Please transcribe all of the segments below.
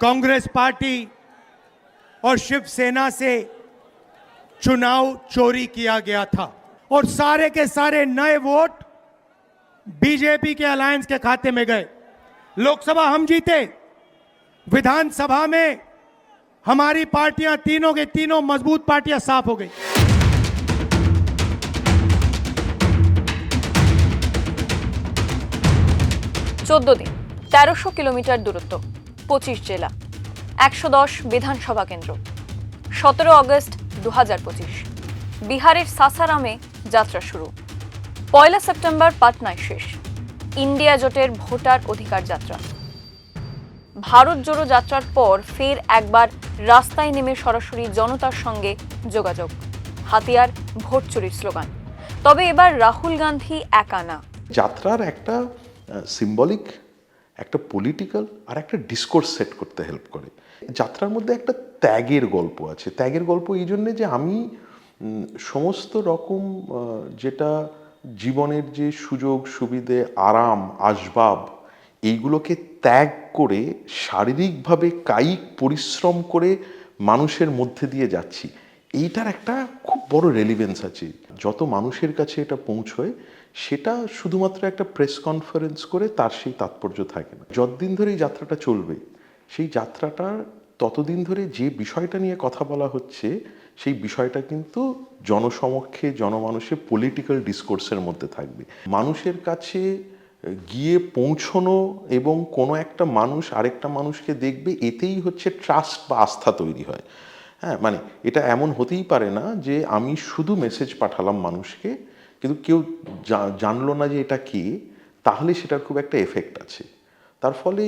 Congress party और शिवसेना से चुनाव चोरी किया गया था और सारे के सारे नए वोट बीजेपी के अलायंस के खाते में गए लोकसभा हम जीते विधानसभा में हमारी पार्टियां तीनों के तीनों मजबूत पार्टियां साफ हो गई চোদ্দ দিন তেরোশো কিলোমিটার দূরত্ব পঁচিশ জেলা, একশো দশ বিধানসভা কেন্দ্র, সতেরো আগস্ট দু বিহারের সাসারামে যাত্রা শুরু। পয়লা সেপ্টেম্বর পাটনায় শেষ, ইন্ডিয়া জোটের ভোটার অধিকার যাত্রা। ভারত জোড়ো যাত্রার পর ফের একবার রাস্তায় নেমে সরাসরি জনতার সঙ্গে যোগাযোগ, হাতিয়ার ভোট চুরির স্লোগান। তবে এবার রাহুল গান্ধী একা না। যাত্রার একটা সিম্বলিক একটা পলিটিক্যাল আর একটা ডিসকোর্স সেট করতে হেল্প করে। যাত্রার মধ্যে একটা ত্যাগের গল্প আছে। ত্যাগের গল্প এই জন্যে যে আমি সমস্ত রকম যেটা জীবনের যে সুযোগ, সুবিধে, আরাম, আসবাব, এইগুলোকে ত্যাগ করে শারীরিকভাবে কায়িক পরিশ্রম করে মানুষের মধ্যে দিয়ে যাচ্ছি। এইটার একটা খুব বড় রেলিভেন্স আছে। যত মানুষের কাছে এটা পৌঁছয়, সেটা শুধুমাত্র একটা প্রেস কনফারেন্স করে তার সেই তাৎপর্য থাকে না। যতদিন ধরে এই যাত্রাটা চলবে, সেই যাত্রাটা ততদিন ধরে যে বিষয়টা নিয়ে কথা বলা হচ্ছে, সেই বিষয়টা কিন্তু জনসমক্ষে, জনমানুষে পলিটিক্যাল ডিসকোর্সের মধ্যে থাকবে। মানুষের কাছে গিয়ে পৌঁছনো এবং কোনো একটা মানুষ, আরেকটা মানুষকে দেখবে, এতেই হচ্ছে ট্রাস্ট বা আস্থা তৈরি হয়। হ্যাঁ মানে এটা এমন হতেই পারে না যে আমি শুধু মেসেজ পাঠালাম মানুষকে, কিন্তু কেউ জানলো না যে এটা কে, তাহলে সেটার খুব একটা এফেক্ট আছে। তার ফলে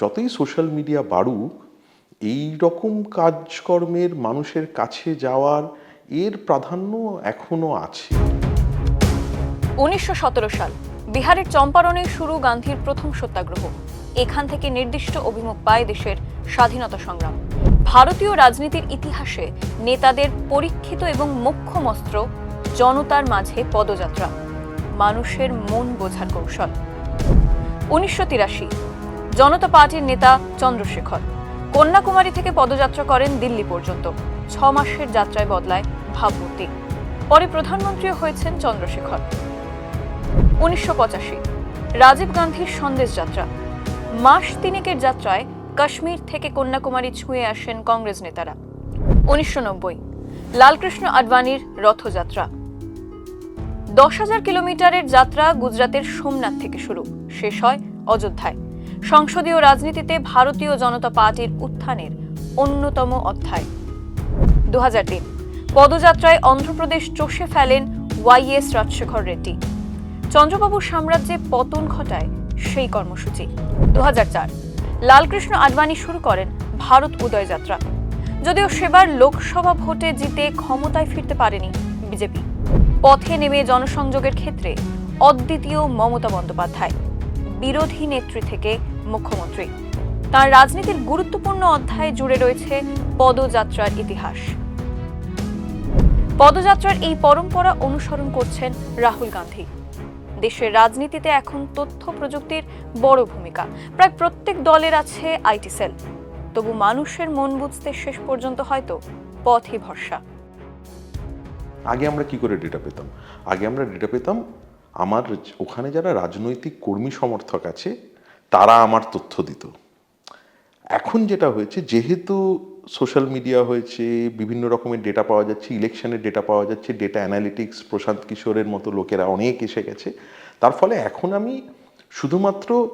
যতই সোশ্যাল মিডিয়া বাড়ুক, এই রকম কাজকর্মের মানুষের কাছে যাওয়ার এর প্রাধান্য এখনও আছে। উনিশশো সতেরো সাল, বিহারের চম্পারণে শুরু গান্ধীর প্রথম সত্যাগ্রহ। এখান থেকে নির্দিষ্ট অভিমুখ পায় দেশের স্বাধীনতা সংগ্রাম। ভারতীয় রাজনীতির ইতিহাসে নেতাদের পরীক্ষিত এবং মোক্ষম অস্ত্র জনতার মাঝে পদযাত্রা, মানুষের মন বোঝার কৌশল। উনিশশো তিরাশি, জনতা পার্টির নেতা চন্দ্রশেখর। কন্যাকুমারী থেকে পদযাত্রা করেন দিল্লি পর্যন্ত। ছ মাসের যাত্রায় বদলায় ভাবমূর্তি। পরে প্রধানমন্ত্রীও হয়েছেন চন্দ্রশেখর। উনিশশো পঁচাশি, রাজীব গান্ধীর সন্দেশ যাত্রা। মাস তিনেকের যাত্রায় কাশ্মীর থেকে কন্যাকুমারী ছুঁয়ে আসেন কংগ্রেস নেতারা। উনিশশো নব্বই, লালকৃষ্ণ আডবাণীর রথযাত্রা। দশ হাজার কিলোমিটারের যাত্রা গুজরাতের সোমনাথ থেকে শুরু, শেষ হয় অযোধ্যায়। সংসদীয় রাজনীতিতে ভারতীয় জনতা পার্টির উত্থানের অন্যতম অধ্যায়। দু পদযাত্রায় অন্ধ্রপ্রদেশ চষে ফেলেন ওয়াইএস রাজশেখর রেড্ডি। চন্দ্রবাবুর সাম্রাজ্যে পতন ঘটায় সেই কর্মসূচি। দু লালকৃষ্ণ আডবাণী শুরু করেন ভারত উদয় যাত্রা। যদিও সেবার লোকসভা ভোটে জিতে ক্ষমতায় ফিরতে পারেনি বিজেপি। পথে নেমে জনসংযোগের ক্ষেত্রে অদ্বিতীয় মমতা বন্দ্যোপাধ্যায়, বিরোধী নেত্রী থেকে মুখ্যমন্ত্রী। তার রাজনীতির গুরুত্বপূর্ণ অধ্যায় জুড়ে রয়েছে পদযাত্রার ইতিহাস। পদযাত্রার এই পরম্পরা অনুসরণ করছেন রাহুল গান্ধী। দেশের রাজনীতিতে এখন তথ্য প্রযুক্তির বড় ভূমিকা। প্রায় প্রত্যেক দলের আছে আইটি সেল। তবু মানুষের মন বুঝতে শেষ পর্যন্ত হয়তো পথই ভরসা। আগে আমরা কি করে ডেটা পেতাম? আগে আমরা ডেটা পেতাম, আমার ওখানে যারা রাজনৈতিক কর্মী সমর্থক আছে, তারা আমার তথ্য দিত। এখন যেটা হয়েছে, যেহেতু সোশ্যাল মিডিয়া হয়েছে, বিভিন্ন রকমের ডেটা পাওয়া যাচ্ছে ইলেকশনের ডেটা পাওয়া যাচ্ছে ডেটা অ্যানালিটিক্স প্রশান্ত কিশোরের মতো লোকেরা অনেক এসে গেছে। তার ফলে এখন আমি শুধুমাত্র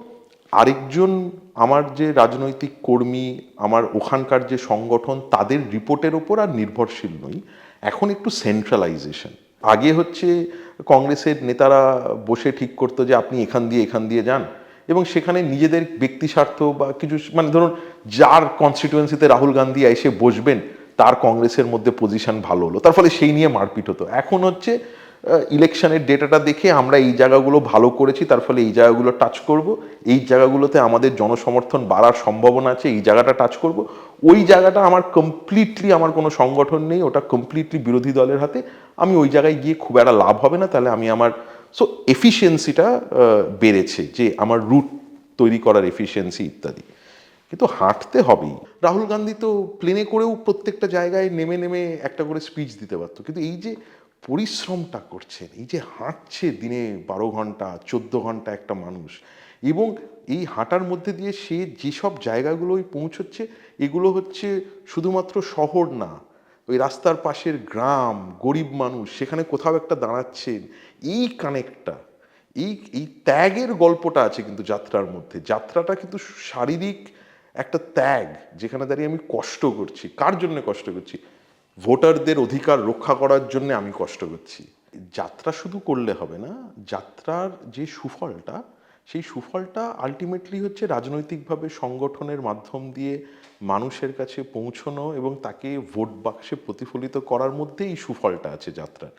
আরেকজন আমার যে রাজনৈতিক কর্মী, আমার ওখানকার যে সংগঠন, তাদের রিপোর্টের ওপর আর নির্ভরশীল নই। এখন একটু সেন্ট্রালাইজেশন আগে হচ্ছে কংগ্রেসের নেতারা বসে ঠিক করতো যে, আপনি এখান দিয়ে এখান দিয়ে যান। এবং সেখানে নিজেদের ব্যক্তি স্বার্থ বা কিছু মানে ধরুন যার কনস্টিটুয়েন্সিতে রাহুল গান্ধী এসে বসবেন, তার কংগ্রেসের মধ্যে পজিশন ভালো হলো। তার ফলে সেই নিয়ে মারপিট হতো। এখন হচ্ছে ইলেকশনের ডেটাটা দেখে আমরা এই জায়গাগুলো ভালো করেছি, তার ফলে এই জায়গাগুলো টাচ করব। এই জায়গাগুলোতে আমাদের জনসমর্থন বাড়ার সম্ভাবনা আছে, এই জায়গাটা টাচ করব। ওই জায়গাটা আমার কমপ্লিটলি আমার কোনো সংগঠন নেই, ওটা কমপ্লিটলি বিরোধী দলের হাতে। আমি ওই জায়গায় গিয়ে খুব একটা লাভ হবে না, তাহলে আমি আমার সো এফিসিয়েন্সিটা বেড়েছে যে আমার রুট তৈরি করার এফিসিয়েন্সি ইত্যাদি। কিন্তু হাঁটতে হবেই। রাহুল গান্ধী তো প্লেনে করেও প্রত্যেকটা জায়গায় নেমে নেমে একটা করে স্পিচ দিতে পারতো। কিন্তু এই যে পরিশ্রমটা করছেন, এই যে হাঁটছে দিনে বারো ঘণ্টা, চোদ্দ ঘণ্টা একটা মানুষ, এবং এই হাঁটার মধ্যে দিয়ে সে যেসব জায়গাগুলোয় পৌঁছচ্ছে, এগুলো হচ্ছে শুধুমাত্র শহর না ওই রাস্তার পাশের গ্রাম, গরিব মানুষ, সেখানে কোথাও একটা দাঁড়াচ্ছেন, এই কানেক্টটা এই এই ত্যাগের গল্পটা আছে কিন্তু যাত্রার মধ্যে। যাত্রাটা কিন্তু শারীরিক একটা ত্যাগ, যেখানে দাঁড়িয়ে আমি কষ্ট করছি। কার জন্য কষ্ট করছি? ভোটারদের অধিকার রক্ষা করার জন্য আমি কষ্ট করছি। যাত্রা শুধু করলে হবে না, যাত্রার যে সুফলটা সেই সুফলটা আলটিমেটলি হচ্ছে রাজনৈতিকভাবে সংগঠনের মাধ্যম দিয়ে মানুষের কাছে পৌঁছনো এবং তাকে ভোট বাক্সে প্রতিফলিত করার মধ্যে এই সুফলটা আছে যাত্রার।